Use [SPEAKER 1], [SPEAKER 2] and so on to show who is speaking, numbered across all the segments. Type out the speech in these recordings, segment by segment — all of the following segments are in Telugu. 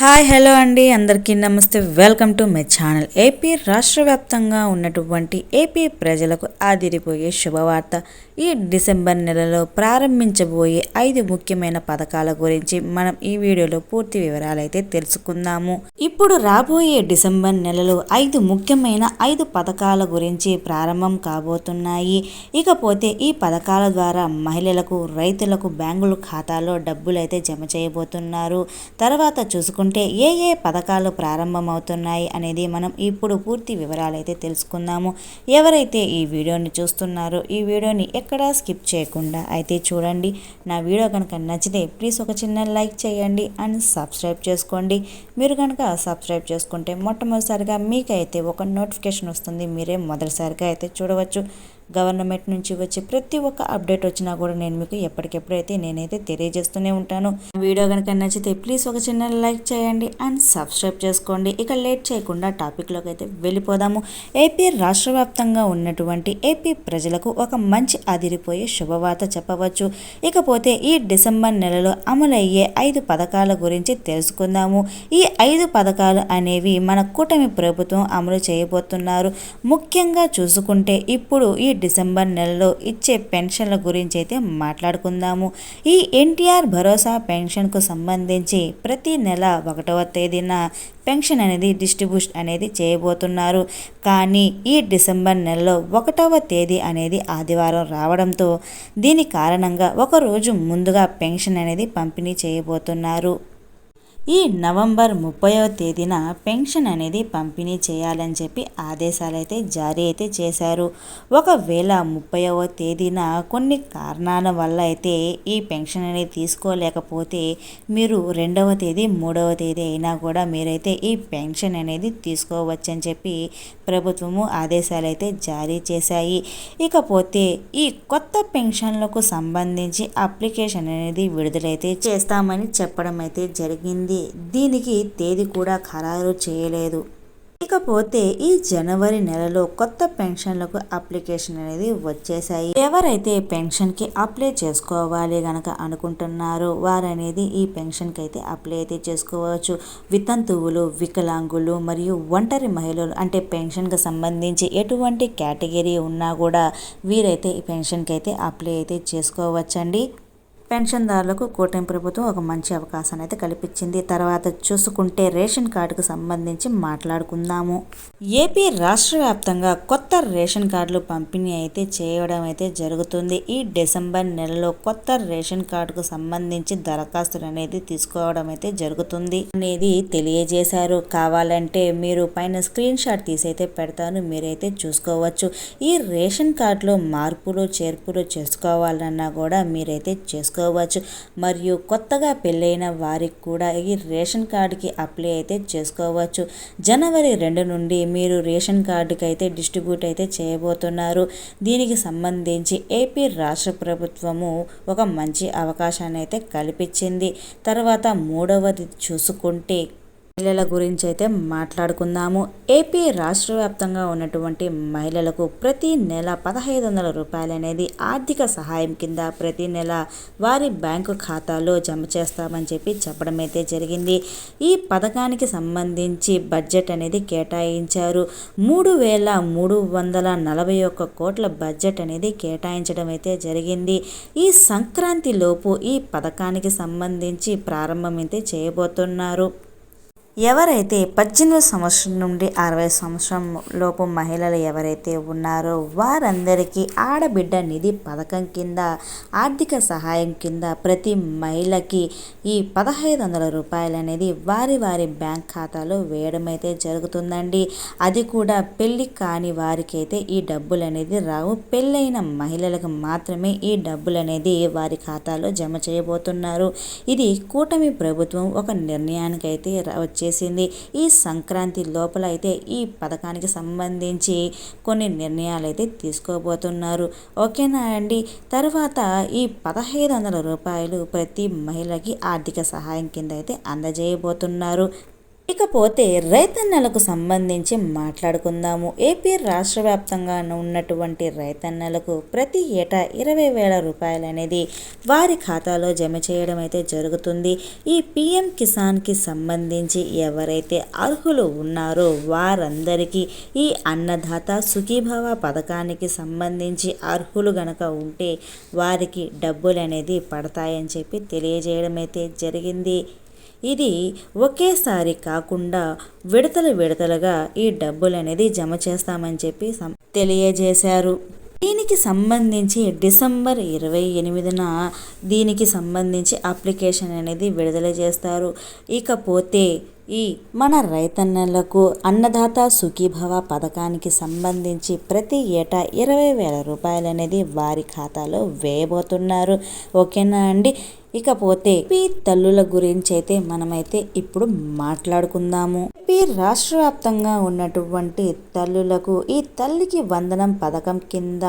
[SPEAKER 1] హాయ్ హలో అండి. అందరికీ నమస్తే. Welcome to my channel. AP రాష్ట్ర వ్యాప్తంగా ఉన్నటువంటి ఏపీ ప్రజలకు ఆదిరిపోయే శుభవార్త. ఈ డిసెంబర్ నెలలో ప్రారంభించబోయే ఐదు ముఖ్యమైన పథకాల గురించి మనం ఈ వీడియోలో పూర్తి వివరాలు అయితే తెలుసుకుందాము. ఇప్పుడు రాబోయే డిసెంబర్ నెలలో ఐదు ముఖ్యమైన ఐదు పథకాల గురించి ప్రారంభం కాబోతున్నాయి. ఇకపోతే ఈ పథకాల ద్వారా మహిళలకు రైతులకు బ్యాంకుల ఖాతాలో డబ్బులు అయితే జమ చేయబోతున్నారు. తర్వాత చూసుకుంటే ఏ ఏ పథకాలు ప్రారంభమవుతున్నాయి అనేది మనం ఇప్పుడు పూర్తి వివరాలు అయితే తెలుసుకుందాము. ఎవరైతే ఈ వీడియోని చూస్తున్నారో ఈ వీడియోని ఎక్కడా స్కిప్ చేయకుండా అయితే చూడండి. నా వీడియో కనుక నచ్చితే ప్లీజ్ ఒక చిన్న లైక్ చేయండి అండ్ సబ్స్క్రైబ్ చేసుకోండి. మీరు కనుక సబ్స్క్రైబ్ చేసుకుంటే మొట్టమొదటిసారిగా మీకైతే ఒక నోటిఫికేషన్ వస్తుంది. మీరే మొదటిసారిగా అయితే చూడవచ్చు. గవర్నమెంట్ నుంచి వచ్చే ప్రతి ఒక్క అప్డేట్ వచ్చినా కూడా నేను మీకు ఎప్పటికెప్పుడైతే నేనైతే తెలియజేస్తూనే ఉంటాను. వీడియో కనుక నచ్చితే ప్లీజ్ ఒక చిన్న లైక్ చేయండి అండ్ సబ్స్క్రైబ్ చేసుకోండి. ఇక లేట్ చేయకుండా టాపిక్లోకి అయితే వెళ్ళిపోదాము. ఏపీ రాష్ట్ర వ్యాప్తంగా ఉన్నటువంటి ఏపీ ప్రజలకు ఒక మంచి అదిరిపోయే శుభవార్త చెప్పవచ్చు. ఇకపోతే ఈ డిసెంబర్ నెలలో అమలయ్యే ఐదు పథకాల గురించి తెలుసుకుందాము. ఈ ఐదు పథకాలు అనేవి మన కూటమి ప్రభుత్వం అమలు చేయబోతున్నారు. ముఖ్యంగా చూసుకుంటే ఇప్పుడు ఈ డిసెంబర్ నెలలో ఇచ్చే పెన్షన్ల గురించి అయితే మాట్లాడుకుందాము. ఈ ఎన్టీఆర్ భరోసా పెన్షన్కు సంబంధించి ప్రతి నెల ఒకటవ తేదీన పెన్షన్ అనేది డిస్ట్రిబ్యూషన్ అనేది చేయబోతున్నారు. కానీ ఈ డిసెంబర్ నెలలో ఒకటవ తేదీ అనేది ఆదివారం రావడంతో దీని కారణంగా ఒకరోజు ముందుగా పెన్షన్ అనేది పంపిణీ చేయబోతున్నారు. ఈ నవంబర్ ముప్పైవ తేదీన పెన్షన్ అనేది పంపిణీ చేయాలని చెప్పి ఆదేశాలు అయితే జారీ అయితే చేశారు. ఒకవేళ ముప్పైవ తేదీన కొన్ని కారణాల వల్ల అయితే ఈ పెన్షన్ అనేది తీసుకోలేకపోతే మీరు రెండవ తేదీ మూడవ తేదీ అయినా కూడా మీరైతే ఈ పెన్షన్ అనేది తీసుకోవచ్చని చెప్పి ప్రభుత్వము ఆదేశాలు అయితే జారీ చేశాయి. ఇకపోతే ఈ కొత్త పెన్షన్లకు సంబంధించి అప్లికేషన్ అనేది విడుదలైతే చేస్తామని చెప్పడం అయితే జరిగింది. దీనికి తేదీ కూడా ఖరారు చేయలేదు. ఇకపోతే ఈ జనవరి నెలలో కొత్త పెన్షన్లకు అప్లికేషన్ అనేది వచ్చేసాయి ఎవరైతే పెన్షన్కి అప్లై చేసుకోవాలి గనక అనుకుంటున్నారో వారనేది ఈ పెన్షన్కి అయితే అప్లై అయితే చేసుకోవచ్చు. వితంతువులు వికలాంగులు మరియు ఒంటరి మహిళలు అంటే పెన్షన్కి సంబంధించి ఎటువంటి కేటగిరీ ఉన్నా కూడా వీరైతే ఈ పెన్షన్కి అయితే అప్లై అయితే చేసుకోవచ్చండి. పెన్షన్దారులకు కూటమి ప్రభుత్వం ఒక మంచి అవకాశాన్ని అయితే కల్పించింది. తర్వాత చూసుకుంటే రేషన్ కార్డుకు సంబంధించి మాట్లాడుకుందాము. ఏపీ రాష్ట్ర వ్యాప్తంగా కొత్త రేషన్ కార్డులు పంపిణీ అయితే చేయడం అయితే జరుగుతుంది. ఈ డిసెంబర్ నెలలో కొత్త రేషన్ కార్డుకు సంబంధించి దరఖాస్తులు అనేది తీసుకోవడం అయితే జరుగుతుంది అనేది తెలియజేశారు. కావాలంటే మీరు పైన స్క్రీన్ షాట్ తీసైతే పెడతాను మీరైతే చూసుకోవచ్చు. ఈ రేషన్ కార్డులో మార్పులు చేర్పులు చేసుకోవాలన్నా కూడా మీరైతే చేసుకో చేసుకోవచ్చు. మరియు కొత్తగా పెళ్ళైన వారికి కూడా ఈ రేషన్ కార్డుకి అప్లై అయితే చేసుకోవచ్చు. జనవరి రెండు నుండి మీరు రేషన్ కార్డుకి అయితే డిస్ట్రిబ్యూట్ అయితే చేయబోతున్నారు. దీనికి సంబంధించి ఏపీ రాష్ట్ర ప్రభుత్వము ఒక మంచి అవకాశాన్ని అయితే కల్పించింది. తర్వాత మూడవది చూసుకుంటే మహిళల గురించి అయితే మాట్లాడుకుందాము. ఏపీ రాష్ట్ర వ్యాప్తంగా ఉన్నటువంటి మహిళలకు ప్రతి నెల పదహైదు వందల రూపాయలు అనేది ఆర్థిక సహాయం కింద ప్రతి నెల వారి బ్యాంకు ఖాతాలో జమ చేస్తామని చెప్పి చెప్పడం అయితే జరిగింది. ఈ పథకానికి సంబంధించి బడ్జెట్ అనేది కేటాయించారు. మూడు వేల మూడు వందల నలభై ఒక్క కోట్ల బడ్జెట్ అనేది కేటాయించడం అయితే జరిగింది. ఈ సంక్రాంతి లోపు ఈ పథకానికి సంబంధించి ప్రారంభం అయితే చేయబోతున్నారు. ఎవరైతే పద్దెనిమిది సంవత్సరం నుండి అరవై సంవత్సరం లోపు మహిళలు ఎవరైతే ఉన్నారో వారందరికీ ఆడబిడ్డ నిధి పథకం కింద ఆర్థిక సహాయం కింద ప్రతి మహిళకి ఈ పదహైదు వందల రూపాయలు అనేది వారి వారి బ్యాంక్ ఖాతాలో వేయడం అయితే జరుగుతుందండి. అది కూడా పెళ్ళి కాని వారికైతే ఈ డబ్బులు అనేది రావు. పెళ్ళైన మహిళలకు మాత్రమే ఈ డబ్బులు అనేది వారి ఖాతాలో జమ చేయబోతున్నారు. ఇది కూటమి ప్రభుత్వం ఒక నిర్ణయానికైతే వచ్చే చేసింది. ఈ సంక్రాంతి లోపల అయితే ఈ పథకానికి సంబంధించి కొన్ని నిర్ణయాలు అయితే తీసుకోబోతున్నారు. ఓకేనా అండి? తర్వాత ఈ పదహైదు వందల రూపాయలు ప్రతి మహిళకి ఆర్థిక సహాయం కింద అయితే అందజేయబోతున్నారు. ఇకపోతే రైతన్నలకు సంబంధించి మాట్లాడుకుందాము. ఏపీ రాష్ట్ర వ్యాప్తంగా ఉన్నటువంటి రైతన్నలకు ప్రతి ఏటా ఇరవై వేల రూపాయలు అనేది వారి ఖాతాలో జమ చేయడం అయితే జరుగుతుంది. ఈ పిఎం కిసాన్కి సంబంధించి ఎవరైతే అర్హులు ఉన్నారో వారందరికీ ఈ అన్నదాత సుఖీభవ పథకానికి సంబంధించి అర్హులు గనక ఉంటే వారికి డబ్బులు అనేది పడతాయని చెప్పి తెలియజేయడం అయితే జరిగింది. ఇది ఒకేసారి కాకుండా విడతలు విడతలుగా ఈ డబ్బులు అనేది జమ చేస్తామని చెప్పి తెలియజేశారు. దీనికి సంబంధించి డిసెంబర్ ఇరవై ఎనిమిదిన దీనికి సంబంధించి అప్లికేషన్ అనేది విడుదల చేస్తారు. ఇకపోతే ఈ మన రైతన్నలకు అన్నదాత సుఖీభవ పథకానికి సంబంధించి ప్రతి ఏటా ఇరవై వేల రూపాయలు అనేది వారి ఖాతాలో వేయబోతున్నారు. ఓకేనా అండి? ఇకపోతే పి తల్లుల గురించి అయితే మనమైతే ఇప్పుడు మాట్లాడుకుందాము. పి రాష్ట్ర వ్యాప్తంగా ఉన్నటువంటి తల్లులకు ఈ తల్లికి వందనం పథకం కింద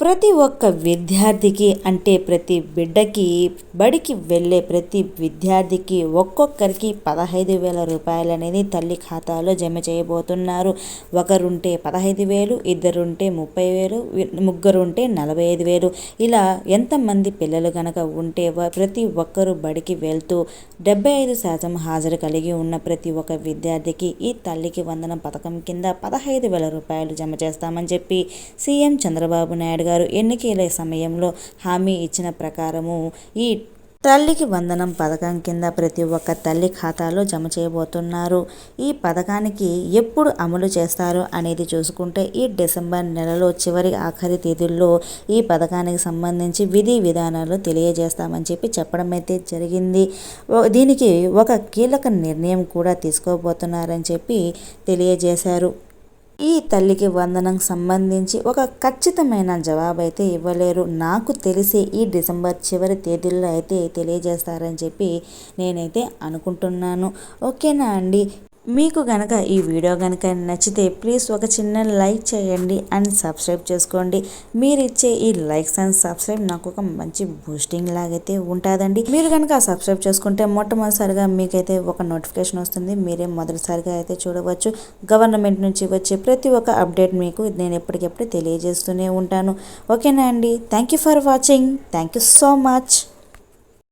[SPEAKER 1] ప్రతి ఒక్క విద్యార్థికి అంటే ప్రతి బిడ్డకి బడికి వెళ్ళే ప్రతి విద్యార్థికి ఒక్కొక్కరికి పదహైదు వేల రూపాయలు అనేది తల్లి ఖాతాలో జమ చేయబోతున్నారు. ఒకరుంటే పదహైదు వేలు ఇద్దరుంటే ముప్పై వేలు ముగ్గురుంటే నలభై ఐదు వేలు. ఇలా ఎంతమంది పిల్లలు కనుక ఉంటే ప్రతి ఒక్కరు బడికి వెళ్తూ డెబ్బై ఐదు శాతం హాజరు కలిగి ఉన్న ప్రతి ఒక్క విద్యార్థికి ఈ తల్లికి వందనం పథకం కింద పదహైదు వేల రూపాయలు జమ చేస్తామని చెప్పి సీఎం చంద్రబాబు నాయుడు గారు ఎన్నికల సమయంలో హామీ ఇచ్చిన ప్రకారము ఈ తల్లికి వందనం పథకం కింద ప్రతి ఒక్క తల్లి ఖాతాలో జమ చేయబోతున్నారు. ఈ పథకానికి ఎప్పుడు అమలు చేస్తారు అనేది చూసుకుంటే ఈ డిసెంబర్ నెలలో చివరి ఆఖరి తేదీల్లో ఈ పథకానికి సంబంధించి విధి విధానాలు తెలియజేస్తామని చెప్పి చెప్పడం అయితే జరిగింది దీనికి ఒక కీలక నిర్ణయం కూడా తీసుకోబోతున్నారని చెప్పి తెలియజేశారు. ఈ తల్లికి వందనం సంబంధించి ఒక ఖచ్చితమైన జవాబు అయితే ఇవ్వలేరు. నాకు తెలిసి ఈ డిసెంబర్ చివరి తేదీల్లో అయితే తెలియజేస్తారని చెప్పి నేనైతే అనుకుంటున్నాను. ఓకేనా అండి? మీకు కనుక ఈ వీడియో కనుక నచ్చితే ప్లీజ్ ఒక చిన్న లైక్ చేయండి అండ్ సబ్స్క్రైబ్ చేసుకోండి. మీరు ఇచ్చే ఈ లైక్స్ అండ్ సబ్స్క్రైబ్ నాకు ఒక మంచి బూస్టింగ్ లాగైతే ఉంటుందండి. మీరు కనుక సబ్స్క్రైబ్ చేసుకుంటే మొట్టమొదటిసారిగా మీకైతే ఒక నోటిఫికేషన్ వస్తుంది. మీరే మొదటిసారిగా అయితే చూడవచ్చు. గవర్నమెంట్ నుంచి వచ్చే ప్రతి ఒక్క అప్డేట్ మీకు నేను ఎప్పటికెప్పుడు తెలియజేస్తూనే ఉంటాను. ఓకేనా అండి? Thank you for watching thank you so much